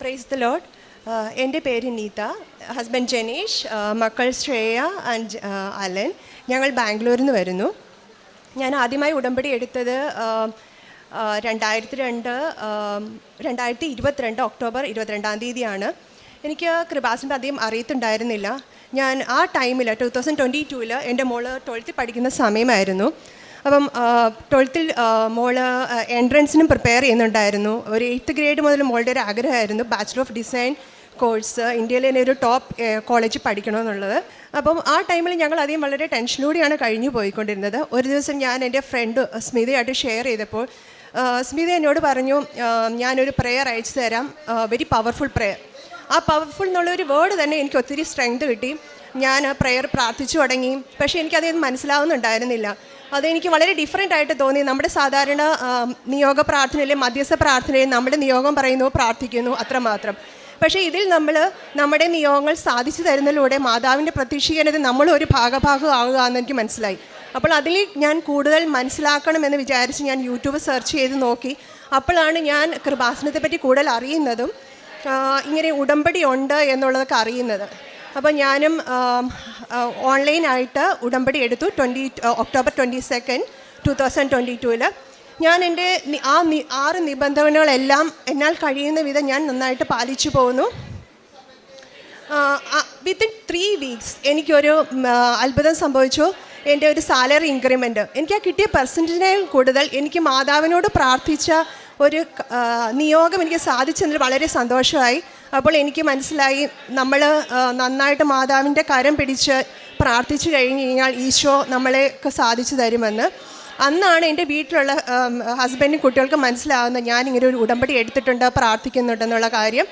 Praise the load എന്റെ പേര് Neetha husband Janeesh ആ, മക്കൾ ശ്രേയ ആൻഡ് ആ, അലൻ. ഞങ്ങൾ ബാംഗ്ലൂരിൽ നിന്ന് വരുന്നു. ഞാൻ ആദ്യമായി ഉടമ്പടി എടുത്തത് രണ്ടായിരത്തി രണ്ട് ആ, രണ്ടായിരത്തി ഇരുപത്തിരണ്ട് ഒക്ടോബർ ഇരുപത്തിരണ്ടാം തീയതിയാണ്. എനിക്ക് കൃപാസിന്റെ അധികം അറിയത്തുണ്ടായിരുന്നില്ല. ഞാൻ ആ ടൈമിൽ ടു തൗസൻഡ് ട്വന്റി ടൂവിൽ എന്റെ മോൾ ട്വൽത്തിൽ പഠിക്കുന്ന സമയമായിരുന്നു. അപ്പം ട്വൽത്തിൽ മോൾ എൻട്രൻസിനും പ്രിപ്പയർ ചെയ്യുന്നുണ്ടായിരുന്നു. ഒരു എയ്ത്ത് ഗ്രേഡ് മുതൽ മോളുടെ ഒരു ആഗ്രഹമായിരുന്നു. ബാച്ചിലർ ഓഫ് ഡിസൈൻ കോഴ്സ് ഇന്ത്യയിലെ തന്നെ ഒരു ടോപ്പ് കോളേജിൽ പഠിക്കണമെന്നുള്ളത്. അപ്പം ആ ടൈമിൽ ഞങ്ങൾ അധികം വളരെ ടെൻഷനിലൂടെയാണ് കഴിഞ്ഞു പോയിക്കൊണ്ടിരുന്നത്. ഒരു ദിവസം ഞാൻ എന്റെ ഫ്രണ്ട് സ്മിതയായിട്ട് ഷെയർ ചെയ്തപ്പോൾ സ്മിത എന്നോട് പറഞ്ഞു ഞാനൊരു പ്രെയർ അയച്ചു തരാം. വെരി പവർഫുൾ പ്രെയർ ആ പവർഫുൾ എന്നുള്ള ഒരു വേർഡ് തന്നെ എനിക്ക് ഒത്തിരി സ്ട്രെങ്ത് കിട്ടി. ഞാൻ പ്രെയർ പ്രാർത്ഥിച്ചു തുടങ്ങി. പക്ഷേ എനിക്കതൊന്നും മനസ്സിലാവുന്നുണ്ടായിരുന്നില്ല. അതെനിക്ക് വളരെ ഡിഫറെന്റ് ആയിട്ട് തോന്നി. നമ്മുടെ സാധാരണ നിയോഗ പ്രാർത്ഥനയിലെ മധ്യസ്ഥ പ്രാർത്ഥനയിൽ നമ്മുടെ നിയോഗം പറയുന്നു പ്രാർത്ഥിക്കുന്നു അത്രമാത്രം. പക്ഷേ ഇതിൽ നമ്മൾ നമ്മുടെ നിയോഗങ്ങൾ സാധിച്ചു തരുന്നതിലൂടെ മാതാവിന്റെ പ്രതീക്ഷിക്കേണ്ടത് നമ്മൾ ഒരു ഭാഗഭാഗം ആവുക എന്ന് എനിക്ക് മനസ്സിലായി. അപ്പോൾ അതിൽ ഞാൻ കൂടുതൽ മനസ്സിലാക്കണമെന്ന് വിചാരിച്ച് ഞാൻ യൂട്യൂബ് സെർച്ച് ചെയ്ത് നോക്കി. അപ്പോഴാണ് ഞാൻ കൃപാസനത്തെപ്പറ്റി കൂടുതൽ അറിയുന്നതും ഇങ്ങനെ ഉടമ്പടി ഉണ്ട് എന്നുള്ളതൊക്കെ അറിയുന്നത്. അപ്പോൾ ഞാനും ഓൺലൈനായിട്ട് ഉടമ്പടി എടുത്തു twenty October twenty second two thousand twenty ടൂവിൽ ഞാൻ എന്റെ ആ ആറ് നിബന്ധനകളെല്ലാം എന്നാൽ കഴിയുന്ന വിധം ഞാൻ നന്നായിട്ട് പാലിച്ചു പോകുന്നു. വിത്തിൻ ത്രീ വീക്സ് എനിക്കൊരു അത്ഭുതം സംഭവിച്ചു. എന്റെ ഒരു സാലറി ഇൻക്രിമെന്റ് എനിക്ക് ആ കിട്ടിയ പെർസെന്റേജിനേക്കാൾ കൂടുതൽ എനിക്ക് മാതാവിനോട് പ്രാർത്ഥിച്ച ഒരു നിയോഗം എനിക്ക് സാധിച്ചതിൽ വളരെ സന്തോഷമായി. അപ്പോൾ എനിക്ക് മനസ്സിലായി നമ്മൾ നന്നായിട്ട് മാതാവിന്റെ കരം പിടിച്ച് പ്രാർത്ഥിച്ചു കഴിഞ്ഞ് കഴിഞ്ഞാൽ ഈശോ നമ്മളെയൊക്കെ സാധിച്ചു തരുമെന്ന്. അന്നാണ് എന്റെ വീട്ടിലുള്ള ഹസ്ബൻഡും കുട്ടികൾക്കും മനസ്സിലാകുന്നത് ഞാനിങ്ങനെ ഒരു ഉടമ്പടി എടുത്തിട്ടുണ്ട് പ്രാർത്ഥിക്കുന്നുണ്ടെന്നുള്ള കാര്യം.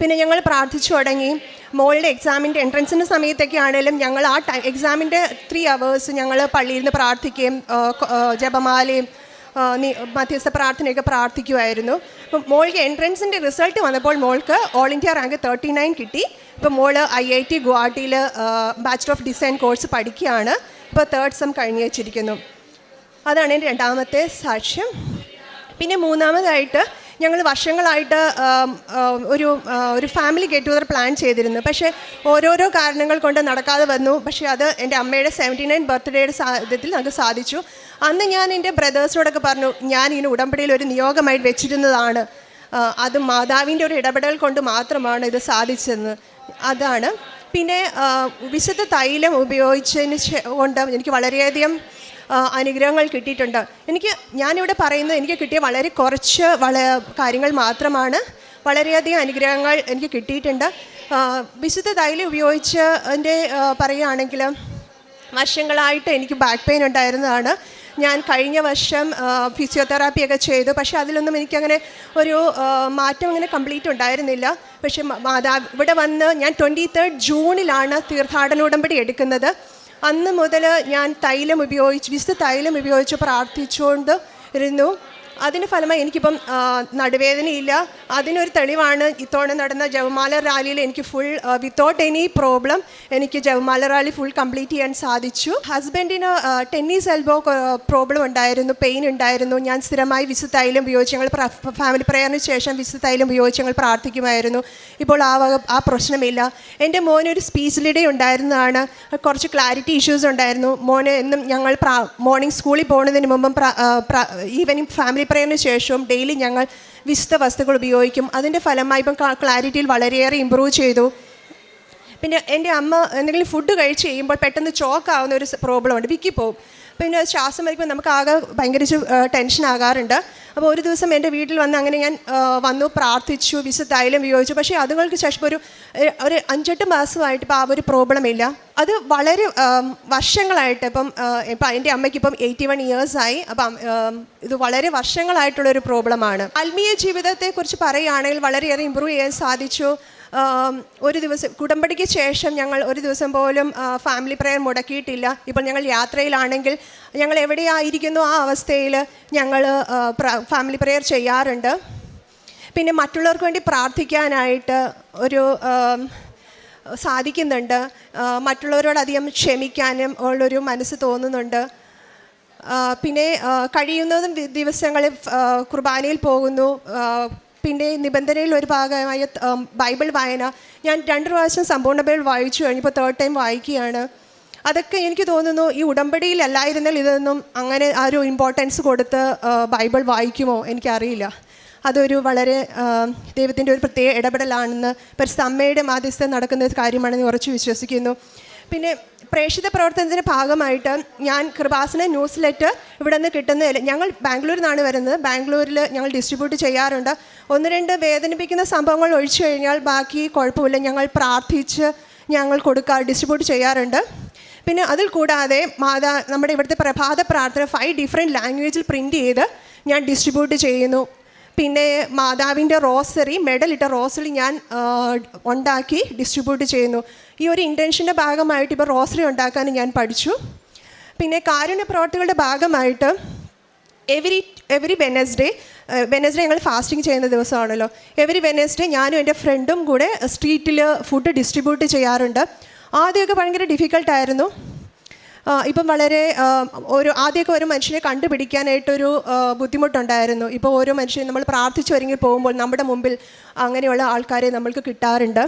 പിന്നെ ഞങ്ങൾ പ്രാർത്ഥിച്ചു തുടങ്ങി. മോളുടെ എക്സാമിന്റെ എൻട്രൻസിന്റെ സമയത്തൊക്കെ ആണെങ്കിലും ഞങ്ങൾ ആ ടൈം എക്സാമിന്റെ ത്രീ അവേഴ്സ് ഞങ്ങൾ പള്ളിയിൽ നിന്ന് പ്രാർത്ഥിക്കുകയും ജപമാലയും മധ്യസ്ഥ പ്രാർത്ഥനയൊക്കെ പ്രാർത്ഥിക്കുമായിരുന്നു അപ്പം മോൾക്ക് എൻട്രൻസിന്റെ റിസൾട്ട് വന്നപ്പോൾ മോൾക്ക് all India rank thirty nine കിട്ടി. ഇപ്പം മോൾ ഐ ഐ ടി ഗുവാഹട്ടിയിൽ ബാച്ചിലർ ഓഫ് ഡിസൈൻ കോഴ്സ് പഠിക്കുകയാണ്. ഇപ്പോൾ തേർഡ് സം കഴിഞ്ഞ് വെച്ചിരിക്കുന്നു. അതാണ് എന്റെ രണ്ടാമത്തെ സാക്ഷ്യം. പിന്നെ മൂന്നാമതായിട്ട് ഞങ്ങൾ വർഷങ്ങളായിട്ട് ഒരു ഒരു ഫാമിലി ഗെറ്റ് ടുഗദർ പ്ലാൻ ചെയ്തിരുന്നു. പക്ഷേ ഓരോരോ കാരണങ്ങൾ കൊണ്ട് നടക്കാതെ വന്നു. പക്ഷേ അത് എന്റെ അമ്മയുടെ സെവന്റി നയൻ ബർത്ത്ഡേയുടെ സാധ്യത്തിൽ ഞങ്ങൾക്ക് സാധിച്ചു. അന്ന് ഞാൻ എന്റെ ബ്രദേഴ്സിനോടൊക്കെ പറഞ്ഞു ഞാൻ ഇങ്ങനെ ഉടമ്പടിയിൽ ഒരു നിയോഗമായിട്ട് വെച്ചിരുന്നതാണ്. അത് മാതാവിന്റെ ഒരു ഇടപെടൽ കൊണ്ട് മാത്രമാണ് ഇത് സാധിച്ചതെന്ന് അതാണ്. പിന്നെ വിശുദ്ധ തൈലം ഉപയോഗിച്ചതിന് കൊണ്ട് എനിക്ക് വളരെയധികം അനുഗ്രഹങ്ങൾ കിട്ടിയിട്ടുണ്ട്. എനിക്ക് ഞാനിവിടെ പറയുന്നത് എനിക്ക് കിട്ടിയ വളരെ കുറച്ച് വള കാര്യങ്ങൾ മാത്രമാണ്. വളരെയധികം അനുഗ്രഹങ്ങൾ എനിക്ക് കിട്ടിയിട്ടുണ്ട്. വിശുദ്ധ തൈലം ഉപയോഗിച്ച് എന്റെ പറയുകയാണെങ്കിൽ വർഷങ്ങളായിട്ട് എനിക്ക് ബാക്ക് പെയിൻ ഉണ്ടായിരുന്നതാണ്. ഞാൻ കഴിഞ്ഞ വർഷം ഫിസിയോതെറാപ്പി ഒക്കെ ചെയ്തു. പക്ഷേ അതിലൊന്നും എനിക്കങ്ങനെ ഒരു മാറ്റം അങ്ങനെ കംപ്ലീറ്റ് ഉണ്ടായിരുന്നില്ല. പക്ഷേ മാതാ ഇവിടെ വന്ന് ഞാൻ ട്വന്റി തേർഡ് ജൂണിലാണ് തീർത്ഥാടന ഉടമ്പടി എടുക്കുന്നത്. അന്ന് മുതൽ ഞാൻ തൈലം ഉപയോഗിച്ച് വിശുദ്ധ തൈലം ഉപയോഗിച്ച് പ്രാർത്ഥിച്ചുകൊണ്ട് ഇരുന്നു അതിന് ഫലമായി എനിക്കിപ്പം നടുവേദനയില്ല. അതിനൊരു തെളിവാണ് ഇത്തവണ നടന്ന ജവമാല റാലിയിൽ എനിക്ക് ഫുൾ വിത്തൗട്ട് എനി പ്രോബ്ലം എനിക്ക് ജവമാല റാലി ഫുൾ കംപ്ലീറ്റ് ചെയ്യാൻ സാധിച്ചു. ഹസ്ബൻഡിന് ടെന്നീസ് എൽബോ പ്രോബ്ലം ഉണ്ടായിരുന്നു പെയിൻ ഉണ്ടായിരുന്നു. ഞാൻ സ്ഥിരമായി വിശുദ്ധ തൈലം ഉപയോഗിച്ച് ഞങ്ങൾ ഫാമിലി പ്രയറിന് ശേഷം വിശുദ്ധ തൈലം ഉപയോഗിച്ച് ഞങ്ങൾ പ്രാർത്ഥിക്കുമായിരുന്നു. ഇപ്പോൾ ആ വക ആ പ്രശ്നമില്ല. എന്റെ മോനൊരു സ്പീച്ച് ഉണ്ടായിരുന്നതാണ്. കുറച്ച് ക്ലാരിറ്റി ഇഷ്യൂസ് ഉണ്ടായിരുന്നു. മോനെ എന്നും ഞങ്ങൾ മോർണിംഗ് സ്കൂളിൽ പോകുന്നതിന് മുമ്പും ഈവനിങ് ഫാമിലി പ്രയറിന് ശേഷവും ഡെയിലി ഞങ്ങൾ വിശുദ്ധ വസ്തുക്കൾ ഉപയോഗിക്കും. അതിന്റെ ഫലമായി ഇപ്പം ക്ലാരിറ്റിയിൽ വളരെയേറെ ഇമ്പ്രൂവ് ചെയ്തു. പിന്നെ എന്റെ അമ്മ എന്തെങ്കിലും ഫുഡ് കഴിച്ച് കഴിയുമ്പോൾ പെട്ടെന്ന് ചോക്കാവുന്ന ഒരു പ്രോബ്ലം ഉണ്ട്. വിക്കി പോകും പിന്നെ ശ്വാസം വലിക്കുമ്പോൾ നമുക്ക് ആകെ ഭയങ്കര ടെൻഷൻ ആകാറുണ്ട്. അപ്പോൾ ഒരു ദിവസം എന്റെ വീട്ടിൽ വന്ന് അങ്ങനെ ഞാൻ വന്നു പ്രാർത്ഥിച്ചു വിശുദ്ധായാലും വിയോഗിച്ചു പക്ഷേ അതുങ്ങൾക്ക് ശേഷം ഒരു ഒരു അഞ്ചെട്ട് മാസമായിട്ട് ഇപ്പോൾ ആ ഒരു പ്രോബ്ലം ഇല്ല. അത് വളരെ വർഷങ്ങളായിട്ട് ഇപ്പം ഇപ്പം എന്റെ അമ്മയ്ക്ക് ഇപ്പം എയ്റ്റി വൺ ഇയേഴ്സായി അപ്പം ഇത് വളരെ വർഷങ്ങളായിട്ടുള്ളൊരു പ്രോബ്ലമാണ് ആത്മീയ ജീവിതത്തെക്കുറിച്ച് പറയുകയാണെങ്കിൽ വളരെയേറെ ഇമ്പ്രൂവ് ചെയ്യാൻ സാധിച്ചു. ഒരു ദിവസം കുടമ്പടിക്ക് ശേഷം ഞങ്ങൾ ഒരു ദിവസം പോലും ഫാമിലി പ്രെയർ മുടക്കിയിട്ടില്ല. ഇപ്പോൾ ഞങ്ങൾ യാത്രയിലാണെങ്കിൽ ഞങ്ങൾ എവിടെയായിരിക്കുന്നു ആ അവസ്ഥയിൽ ഞങ്ങൾ ഫാമിലി പ്രെയർ ചെയ്യാറുണ്ട്. പിന്നെ മറ്റുള്ളവർക്ക് വേണ്ടി പ്രാർത്ഥിക്കാനായിട്ട് ഒരു സാധിക്കുന്നുണ്ട്. മറ്റുള്ളവരോടധികം ക്ഷമിക്കാനും ഉള്ളൊരു മനസ്സ് തോന്നുന്നുണ്ട്. പിന്നെ കഴിയുന്നതും ദിവസങ്ങളിൽ കുർബാനയിൽ പോകുന്നു. പിന്നെ നിബന്ധനയിൽ ഒരു ഭാഗമായ ബൈബിൾ വായന. ഞാൻ രണ്ട് പ്രാവശ്യം സമ്പൂർണ ബൈബിൾ വായിച്ചു കഴിഞ്ഞപ്പോൾ തേർഡ് ടൈം വായിക്കുകയാണ്. അതൊക്കെ എനിക്ക് തോന്നുന്നു ഈ ഉടമ്പടിയിലല്ലായിരുന്നാൽ ഇതൊന്നും അങ്ങനെ ആ ഒരു ഇമ്പോർട്ടൻസ് കൊടുത്ത് ബൈബിൾ വായിക്കുമോ എനിക്കറിയില്ല. അതൊരു വളരെ ദൈവത്തിന്റെ ഒരു പ്രത്യേക ഇടപെടലാണെന്ന് അമ്മയുടെ മാധ്യസ്ഥം നടക്കുന്ന കാര്യമാണെന്ന് ഉറച്ചു വിശ്വസിക്കുന്നു. പിന്നെ പ്രേക്ഷിത പ്രവർത്തനത്തിന്റെ ഭാഗമായിട്ട് ഞാൻ കൃപാസിനെ ന്യൂസ് ലെറ്റർ ഇവിടെ നിന്ന് കിട്ടുന്ന ഞങ്ങൾ ബാംഗ്ലൂരിൽ നിന്നാണ് വരുന്നത്. ബാംഗ്ലൂരിൽ ഞങ്ങൾ ഡിസ്ട്രിബ്യൂട്ട് ചെയ്യാറുണ്ട്. ഒന്ന് രണ്ട് വേദനിപ്പിക്കുന്ന സംഭവങ്ങൾ ഒഴിച്ചു കഴിഞ്ഞാൽ ബാക്കി കുഴപ്പമില്ല. ഞങ്ങൾ പ്രാർത്ഥിച്ച് ഞങ്ങൾ കൊടുക്കുക ഡിസ്ട്രിബ്യൂട്ട് ചെയ്യാറുണ്ട്. പിന്നെ അതിൽ കൂടാതെ മാതാ നമ്മുടെ ഇവിടുത്തെ പ്രഭാത പ്രാർത്ഥന ഫൈവ് ഡിഫറെന്റ് ലാംഗ്വേജിൽ പ്രിന്റ് ചെയ്ത് ഞാൻ ഡിസ്ട്രിബ്യൂട്ട് ചെയ്യുന്നു. പിന്നെ മാതാവിന്റെ റോസറി മെഡലിട്ട റോസറി ഞാൻ ഉണ്ടാക്കി ഡിസ്ട്രിബ്യൂട്ട് ചെയ്യുന്നു. ഈ ഒരു ഇന്റൻഷന്റെ ഭാഗമായിട്ട് ഇപ്പോൾ റോസറി ഉണ്ടാക്കാൻ ഞാൻ പഠിച്ചു. പിന്നെ കാരുണ്യ പ്രവർത്തികളുടെ ഭാഗമായിട്ട് എവരി എവരി വെനസ്ഡേ വെനസ്ഡേ ഞങ്ങൾ ഫാസ്റ്റിംഗ് ചെയ്യുന്ന ദിവസമാണല്ലോ. എവരി വെനസ്ഡേ ഞാനും എന്റെ ഫ്രണ്ടും കൂടെ സ്ട്രീറ്റിൽ ഫുഡ് ഡിസ്ട്രിബ്യൂട്ട് ചെയ്യാറുണ്ട്. ആദ്യമൊക്കെ ഭയങ്കര ഡിഫിക്കൽട്ടായിരുന്നു ഇപ്പം വളരെ ഒരു ആദ്യമൊക്കെ ഒരു മനുഷ്യനെ കണ്ടുപിടിക്കാനായിട്ടൊരു ബുദ്ധിമുട്ടുണ്ടായിരുന്നു. ഇപ്പോൾ ഓരോ മനുഷ്യനെ നമ്മൾ പ്രാർത്ഥിച്ചു ഒരുങ്ങി പോകുമ്പോൾ നമ്മുടെ മുമ്പിൽ അങ്ങനെയുള്ള ആൾക്കാരെ നമ്മൾക്ക് കിട്ടാറുണ്ട്.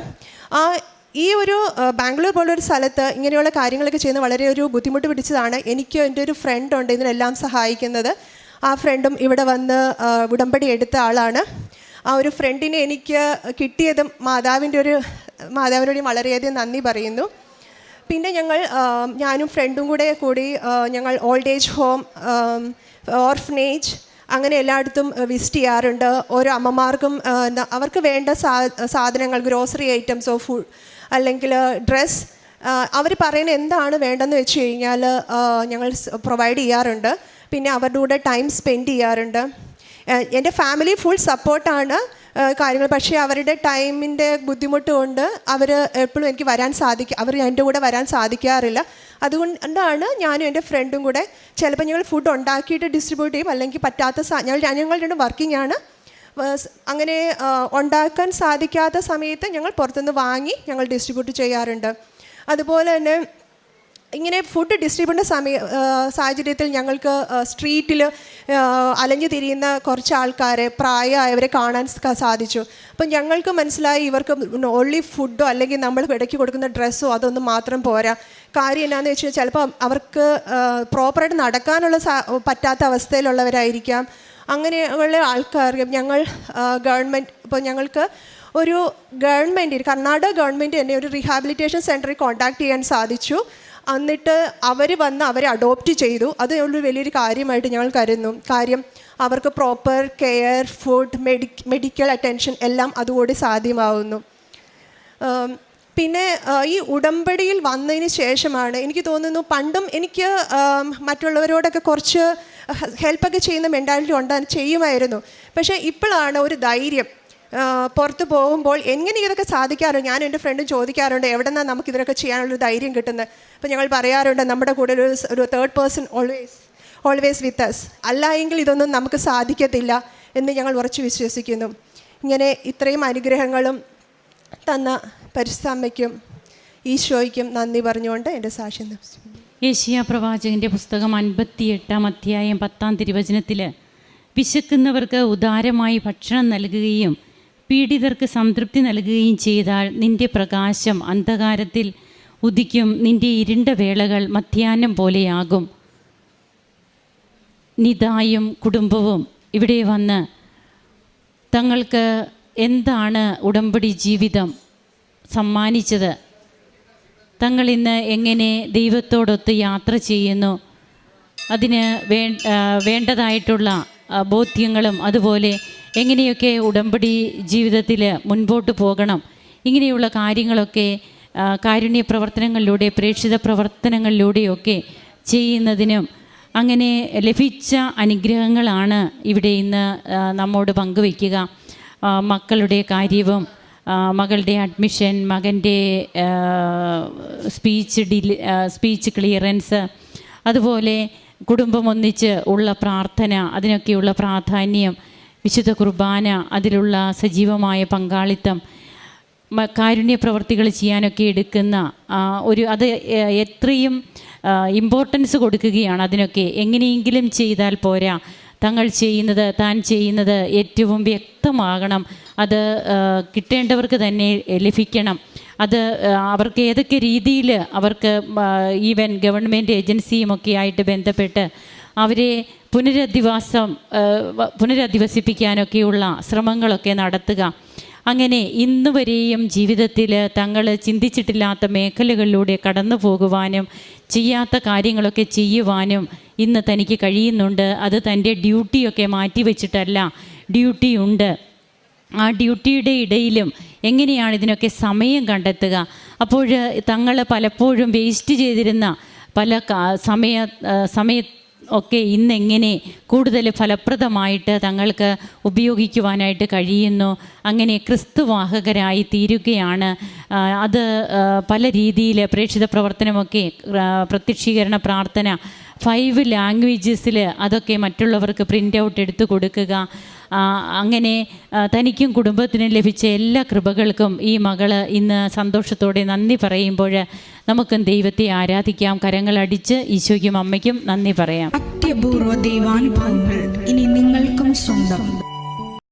ഈ ഒരു ബാംഗ്ലൂർ പോലൊരു സ്ഥലത്ത് ഇങ്ങനെയുള്ള കാര്യങ്ങളൊക്കെ ചെയ്യുന്ന വളരെ ഒരു ബുദ്ധിമുട്ട് പിടിച്ചതാണ്. എനിക്ക് എന്റെ ഒരു ഫ്രണ്ട് ഉണ്ട് ഇതിനെല്ലാം സഹായിക്കുന്നത്. ആ ഫ്രണ്ടും ഇവിടെ വന്ന് ഉടമ്പടി എടുത്ത ആളാണ്. ആ ഒരു ഫ്രണ്ടിനെ എനിക്ക് കിട്ടിയതും മാതാവിന്റെ ഒരു മാതാവിനോട് വളരെയധികം നന്ദി പറയുന്നു. പിന്നെ ഞങ്ങൾ ഞാനും ഫ്രണ്ടും കൂടെ കൂടി ഞങ്ങൾ ഓൾഡ് ഏജ് ഹോം ഓർഫനേജ് അങ്ങനെ എല്ലായിടത്തും വിസിറ്റ് ചെയ്യാറുണ്ട്. ഓരോ അമ്മമാർക്കും അവർക്ക് വേണ്ട സാധനങ്ങൾ ഗ്രോസറി ഐറ്റംസോ ഫുഡ് അല്ലെങ്കിൽ ഡ്രസ്സ് അവർ പറയുന്ന എന്താണ് വേണ്ടതെന്ന് വെച്ച് കഴിഞ്ഞാൽ ഞങ്ങൾ പ്രൊവൈഡ് ചെയ്യാറുണ്ട്. പിന്നെ അവരുടെ കൂടെ ടൈം സ്പെൻഡ് ചെയ്യാറുണ്ട്. എന്റെ ഫാമിലി ഫുൾ സപ്പോർട്ടാണ് കാര്യങ്ങൾ. പക്ഷേ അവരുടെ ടൈമിന്റെ ബുദ്ധിമുട്ട് കൊണ്ട് അവർ എപ്പോഴും എനിക്ക് വരാൻ സാധിക്കും അവർ എന്റെ കൂടെ വരാൻ സാധിക്കാറില്ല. അതുകൊണ്ടാണ് ഞാനും എന്റെ ഫ്രണ്ടും കൂടെ ചിലപ്പോൾ ഞങ്ങൾ ഫുഡ് ഉണ്ടാക്കിയിട്ട് ഡിസ്ട്രിബ്യൂട്ട് ചെയ്യും. അല്ലെങ്കിൽ പറ്റാത്ത ഞങ്ങൾ ഞങ്ങൾ രണ്ടും വർക്കിംഗ് ആണ്. അങ്ങനെ ഉണ്ടാക്കാൻ സാധിക്കാത്ത സമയത്ത് ഞങ്ങൾ പുറത്തുനിന്ന് വാങ്ങി ഞങ്ങൾ ഡിസ്ട്രിബ്യൂട്ട് ചെയ്യാറുണ്ട്. അതുപോലെ തന്നെ ഇങ്ങനെ ഫുഡ് ഡിസ്ട്രിബ്യൂട്ടിന്റെ സമയ സാഹചര്യത്തിൽ ഞങ്ങൾക്ക് സ്ട്രീറ്റിൽ അലഞ്ഞു തിരിയുന്ന കുറച്ച് ആൾക്കാരെ പ്രായമായവരെ കാണാൻ സാധിച്ചു. അപ്പം ഞങ്ങൾക്ക് മനസ്സിലായി ഇവർക്ക് ഓൺലി ഫുഡോ അല്ലെങ്കിൽ നമ്മൾ ഇടയ്ക്ക് കൊടുക്കുന്ന ഡ്രസ്സോ അതൊന്നും മാത്രം പോരാ. കാര്യം എന്നാന്ന് വെച്ചാൽ ചിലപ്പോൾ അവർക്ക് പ്രോപ്പറായിട്ട് നടക്കാനുള്ള പറ്റാത്ത അവസ്ഥയിലുള്ളവരായിരിക്കാം. അങ്ങനെയുള്ള ആൾക്കാർക്ക് ഞങ്ങൾ ഗവൺമെന്റ് ഇപ്പോൾ ഞങ്ങൾക്ക് ഒരു ഗവൺമെന്റ് കർണാടക ഗവൺമെന്റ് തന്നെ ഒരു റീഹാബിലിറ്റേഷൻ സെന്ററിൽ കോൺടാക്ട് ചെയ്യാൻ സാധിച്ചു. എന്നിട്ട് അവർ വന്ന് അവരെ അഡോപ്റ്റ് ചെയ്തു. അത് ഒരു വലിയൊരു കാര്യമായിട്ട് ഞങ്ങൾ കരുതുന്നു. കാര്യം അവർക്ക് proper care food medi medical attention എല്ലാം അതുകൂടി സാധ്യമാവുന്നു. പിന്നെ ഈ ഉടമ്പടിയിൽ വന്നതിന് ശേഷമാണ് എനിക്ക് തോന്നുന്നു പണ്ടും എനിക്ക് മറ്റുള്ളവരോടൊക്കെ കുറച്ച് ഹെൽപ്പൊക്കെ ചെയ്യുന്ന മെന്റാലിറ്റി ഉണ്ടാകും ചെയ്യുമായിരുന്നു. പക്ഷേ ഇപ്പോഴാണ് ഒരു ധൈര്യം. പുറത്ത് പോകുമ്പോൾ എങ്ങനെ ഇതൊക്കെ സാധിക്കാറുണ്ട്? ഞാൻ എന്റെ ഫ്രണ്ടും ചോദിക്കാറുണ്ട് എവിടെ നിന്നാണ് നമുക്ക് ഇതിനൊക്കെ ചെയ്യാനുള്ളൊരു ധൈര്യം കിട്ടുന്നത്? അപ്പോൾ ഞങ്ങൾ പറയാറുണ്ട് നമ്മുടെ കൂടെ ഒരു ഒരു third person always always with us അല്ല എങ്കിൽ ഇതൊന്നും നമുക്ക് സാധിക്കത്തില്ല എന്ന് ഞങ്ങൾ ഉറച്ചു വിശ്വസിക്കുന്നു. ഇങ്ങനെ ഇത്രയും അനുഗ്രഹങ്ങളും തന്ന പരിസ്ഥാമയ്ക്കും ഈശോയ്ക്കും നന്ദി പറഞ്ഞുകൊണ്ട് എന്റെ സാക്ഷ്യം ഏഷ്യ പ്രവാചകന്റെ പുസ്തകം അൻപത്തിയെട്ടാം അധ്യായം പത്താം തിരുവചനത്തിൽ വിശക്കുന്നവർക്ക് ഉദാരമായി ഭക്ഷണം നൽകുകയും പീഡിതർക്ക് സംതൃപ്തി നൽകുകയും ചെയ്താൽ നിന്റെ പ്രകാശം അന്ധകാരത്തിൽ ഉദിക്കും. നിന്റെ ഇരുണ്ട വേളകൾ മധ്യാഹ്നം പോലെയാകും. നിതായും കുടുംബവും ഇവിടെ വന്ന് തങ്ങൾക്ക് എന്താണ് ഉടമ്പടി ജീവിതം സമ്മാനിച്ചത്? തങ്ങൾ ഇന്ന് എങ്ങനെ ദൈവത്തോടൊത്ത് യാത്ര ചെയ്യുന്നു? അതിന് വേണ്ടതായിട്ടുള്ള ബോധ്യങ്ങളും അതുപോലെ എങ്ങനെയൊക്കെ ഉടമ്പടി ജീവിതത്തിൽ മുൻപോട്ട് പോകണം? ഇങ്ങനെയുള്ള കാര്യങ്ങളൊക്കെ കാരുണ്യ പ്രവർത്തനങ്ങളിലൂടെ പ്രേക്ഷിത പ്രവർത്തനങ്ങളിലൂടെയൊക്കെ ചെയ്യുന്നതിനും അങ്ങനെ ലഭിച്ച അനുഗ്രഹങ്ങളാണ് ഇവിടെ ഇന്ന് നമ്മോട് പങ്കുവയ്ക്കുക. മക്കളുടെ കാര്യവും മകളുടെ അഡ്മിഷൻ മകന്റെ സ്പീച്ച് ഡിലി സ്പീച്ച് ക്ലിയറൻസ് അതുപോലെ കുടുംബം ഒന്നിച്ച് ഉള്ള പ്രാർത്ഥന അതിനൊക്കെയുള്ള പ്രാധാന്യം വിശുദ്ധ കുർബാന അതിലുള്ള സജീവമായ പങ്കാളിത്തം കാരുണ്യ പ്രവർത്തികൾ ചെയ്യാനൊക്കെ എടുക്കുന്ന ഒരു അത് എത്രയും ഇമ്പോർട്ടൻസ് കൊടുക്കുകയാണ് അതിനൊക്കെ. എങ്ങനെയെങ്കിലും ചെയ്താൽ പോരാ. തങ്ങൾ ചെയ്യുന്നത് താൻ ചെയ്യുന്നത് ഏറ്റവും വ്യക്തമാകണം. അത് കിട്ടേണ്ടവർക്ക് തന്നെ ലഭിക്കണം. അത് അവർക്ക് ഏതൊക്കെ രീതിയിൽ അവർക്ക് ഈവൻ ഗവൺമെന്റ് ഏജൻസിയുമൊക്കെ ആയിട്ട് ബന്ധപ്പെട്ട് അവരെ പുനരധിവാസം പുനരധിവസിപ്പിക്കാനൊക്കെയുള്ള ശ്രമങ്ങളൊക്കെ നടത്തുക. അങ്ങനെ ഇന്ന് വരെയും ജീവിതത്തിൽ തങ്ങൾ ചിന്തിച്ചിട്ടില്ലാത്ത മേഖലകളിലൂടെ കടന്നു പോകുവാനും ചെയ്യാത്ത കാര്യങ്ങളൊക്കെ ചെയ്യുവാനും ഇന്ന് തനിക്ക് കഴിയുന്നുണ്ട്. അത് തന്റെ ഡ്യൂട്ടിയൊക്കെ മാറ്റിവെച്ചിട്ടല്ല ഡ്യൂട്ടി ഉണ്ട് ആ ഡ്യൂട്ടിയുടെ ഇടയിലും എങ്ങനെയാണ് ഇതിനൊക്കെ സമയം കണ്ടെത്തുക? അപ്പോൾ തങ്ങൾ പലപ്പോഴും വേസ്റ്റ് ചെയ്തിരുന്ന പല സമയ സമയ ഒക്കെ ഇന്നെങ്ങനെ കൂടുതൽ ഫലപ്രദമായിട്ട് തങ്ങൾക്ക് ഉപയോഗിക്കുവാനായിട്ട് കഴിയുന്നു? അങ്ങനെ ക്രിസ്തുവാഹകരായി തീരുകയാണ്. അത് പല രീതിയിൽ പ്രേക്ഷിത പ്രവർത്തനമൊക്കെ പ്രത്യക്ഷീകരണ പ്രാർത്ഥന ഫൈവ് ലാംഗ്വേജസിൽ അതൊക്കെ മറ്റുള്ളവർക്ക് പ്രിന്റ് ഔട്ട് എടുത്തു കൊടുക്കുക. അങ്ങനെ തനിക്കും കുടുംബത്തിനും ലഭിച്ച എല്ലാ കൃപകൾക്കും ഈ മകൾ ഇന്ന് സന്തോഷത്തോടെ നന്ദി പറയുമ്പോൾ നമുക്കും ദൈവത്തെ ആരാധിക്കാം. കരങ്ങളടിച്ച് ഈശോയ്ക്കും അമ്മയ്ക്കും നന്ദി പറയാം. അത്യപൂർവ ദൈവാനുഭവങ്ങൾ ഇനി നിങ്ങൾക്കും സ്വന്തം.